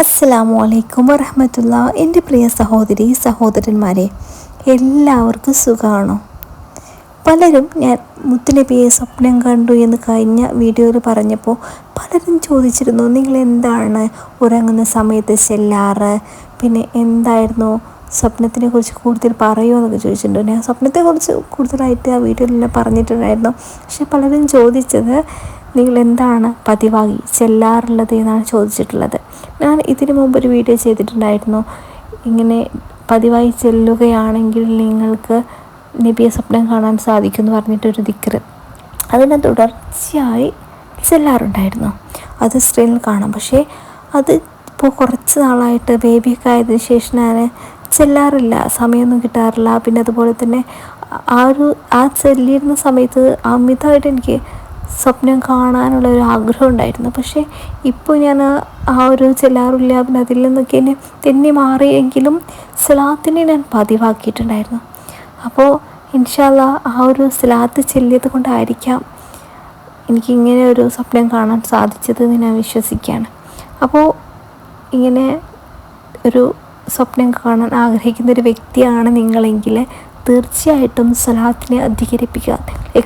അസ്സലാമു അലൈക്കും വറഹമത്തുള്ള. എന്റെ പ്രിയ സഹോദരി സഹോദരന്മാരെ എല്ലാവർക്കും സുഖമാണോ പലരും ഞാൻ മുത്തുനബിയെ സ്വപ്നം കണ്ടു എന്ന് കഴിഞ്ഞ വീഡിയോയിൽ പറഞ്ഞപ്പോൾ പലരും ചോദിച്ചിരുന്നു നിങ്ങൾ എന്താണ് ഉറങ്ങുന്ന സമയത്ത് ചെല്ലാറ്? പിന്നെ എന്തായിരുന്നു സ്വപ്നത്തിനെ കുറിച്ച് കൂടുതൽ പറയുമോ എന്നൊക്കെ ചോദിച്ചിട്ടുണ്ട്. ഞാൻ സ്വപ്നത്തെക്കുറിച്ച് കൂടുതലായിട്ട് ആ വീഡിയോയിലെല്ലാം പറഞ്ഞിട്ടുണ്ടായിരുന്നു. പക്ഷെ പലരും ചോദിച്ചത് നിങ്ങൾ എന്താണ് പതിവായി ചെല്ലാറുള്ളത് എന്നാണ് ചോദിച്ചിട്ടുള്ളത്. ഞാൻ ഇതിനു മുമ്പ് ഒരു വീഡിയോ ചെയ്തിട്ടുണ്ടായിരുന്നു. ഇങ്ങനെ പതിവായി ചെല്ലുകയാണെങ്കിൽ നിങ്ങൾക്ക് നബിയെ സ്വപ്നം കാണാൻ സാധിക്കും എന്ന് പറഞ്ഞിട്ടൊരു ദിക്കറ് അതിനെ തുടർച്ചയായി ചെല്ലാറുണ്ടായിരുന്നു. അത് സ്ക്രീനിൽ കാണാം. പക്ഷേ അത് ഇപ്പോൾ കുറച്ച് നാളായിട്ട് ബേബിയൊക്കെ ആയതിനു ശേഷം ഞാൻ ചെല്ലാറില്ല. സമയമൊന്നും കിട്ടാറില്ല. പിന്നെ അതുപോലെ തന്നെ ആ ഒരു ആ ചെല്ലിയിരുന്ന സമയത്ത് അമിതമായിട്ട് എനിക്ക് സ്വപ്നം കാണാനുള്ള ഒരു ആഗ്രഹം ഉണ്ടായിരുന്നു പക്ഷേ ഇപ്പോൾ ഞാൻ ആ ഒരു ചെല്ലാറില്ല പിന്നെ അതിൽ നിന്നൊക്കെ എന്നെ തെന്നി മാറിയെങ്കിലും സ്ലാത്തിനെ ഞാൻ പതിവാക്കിയിട്ടുണ്ടായിരുന്നു. അപ്പോൾ ഇൻഷാല്ല ആ ഒരു സ്ലാത്ത് ചെല്ലിയത് കൊണ്ടായിരിക്കാം എനിക്കിങ്ങനെ ഒരു സ്വപ്നം കാണാൻ സാധിച്ചത് എന്ന് ഞാൻ വിശ്വസിക്കുകയാണ്. അപ്പോൾ ഇങ്ങനെ ഒരു സ്വപ്നം കാണാൻ ആഗ്രഹിക്കുന്ന ഒരു വ്യക്തിയാണ് നിങ്ങളെങ്കിൽ തീർച്ചയായിട്ടും സലാത്തിനെ അധികരിപ്പിക്കുക.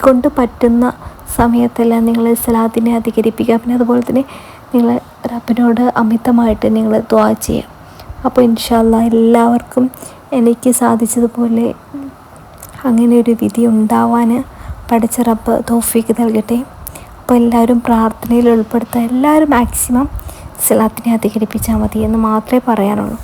കൊണ്ട് പറ്റുന്ന സമയത്തെല്ലാം നിങ്ങൾ സലാത്തിനെ അധികരിപ്പിക്കുക. പിന്നെ അതുപോലെ തന്നെ നിങ്ങൾ റബ്ബിനോട് അമിതമായിട്ട് നിങ്ങൾ ദ്വാ ചെയ്യാം അപ്പോൾ ഇൻഷാല്ല എല്ലാവർക്കും എനിക്ക് സാധിച്ചതുപോലെ അങ്ങനെ ഒരു വിധി ഉണ്ടാവാൻ പഠിച്ച റബ്ബ് തോഫിക്ക് നൽകട്ടെ. അപ്പോൾ എല്ലാവരും പ്രാർത്ഥനയിൽ ഉൾപ്പെടുത്തുക എല്ലാവരും മാക്സിമം സലാത്തിനെ അധികരിപ്പിച്ചാൽ മതി എന്ന് മാത്രമേ പറയാനുള്ളൂ.